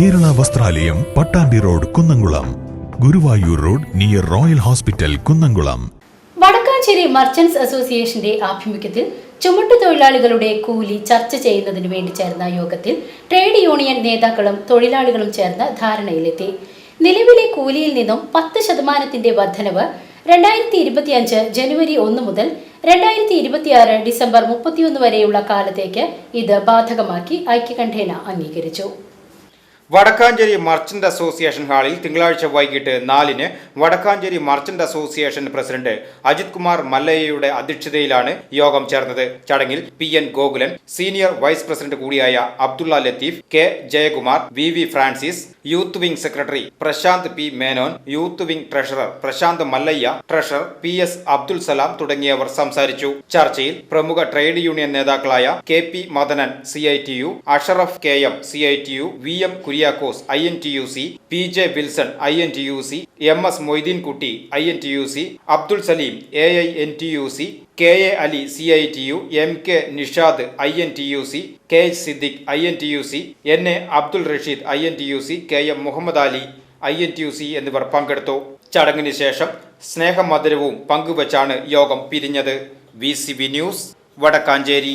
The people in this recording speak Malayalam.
ദേവാലയം Pattambi road Kunnamkulam. Guruvayur road near royal hospital Kunnamkulam. Vadakkanchery merchants അസോസിയേഷന്റെ ആഭിമുഖ്യത്തിൽ ചുമട്ടുതൊഴിലാളികളുടെ കൂലി ചർച്ച ചെയ്യുന്നതിനു വേണ്ടി ചേർന്ന യോഗത്തിൽ ട്രേഡ് യൂണിയൻ നേതാക്കളും തൊഴിലാളികളും ചേർന്ന് ധാരണയിലെത്തി. നിലവിലെ കൂലിയിൽ നിന്നും പത്ത് ശതമാനത്തിന്റെ വർധനവ് രണ്ടായിരത്തി ഇരുപത്തിയഞ്ച് ജനുവരി ഒന്ന് മുതൽ രണ്ടായിരത്തി ഇരുപത്തിയാറ് ഡിസംബർ മുപ്പത്തിയൊന്ന് വരെയുള്ള കാലത്തേക്ക് ഇത് ബാധകമാക്കി ഐക്യകണ്ഠേന അംഗീകരിച്ചു. വടക്കാഞ്ചേരി മർച്ചന്റ് അസോസിയേഷൻ ഹാളിൽ തിങ്കളാഴ്ച വൈകിട്ട് നാലിന് Vadakkanchery merchant association president Ajith Kumar മല്ലയ്യയുടെ അധ്യക്ഷതയിലാണ് യോഗം ചേർന്നത്. ചടങ്ങിൽ P N Gokulan senior vice president കൂടിയായ Abdulla Latheef K Jayakumar V V Francis youth wing secretary Prasanth P Menon youth wing treasurer Prasanth Mallayya treasurer P S Abdul Salam തുടങ്ങിയവർ സംസാരിച്ചു. ചർച്ചയിൽ പ്രമുഖ ട്രേഡ് യൂണിയൻ നേതാക്കളായ K P Madanan C I T U Ashraf K M C I T U V M Kuriakose I N T U C P J Wilson I N T U C M S Moideenkutty I N T U C Abdul Saleem A I N T U C K A Ali C I T U M K Nishad I N T U C K H Siddique I N T U C N A Abdul Rasheed I N T U C K M Muhammad Ali I N T U C എന്നിവർ പങ്കെടുത്തു. ചടങ്ങിന് ശേഷം സ്നേഹമധുരവും പങ്കുവച്ചാണ് യോഗം പിരിഞ്ഞത്. V C news Vadakkanchery.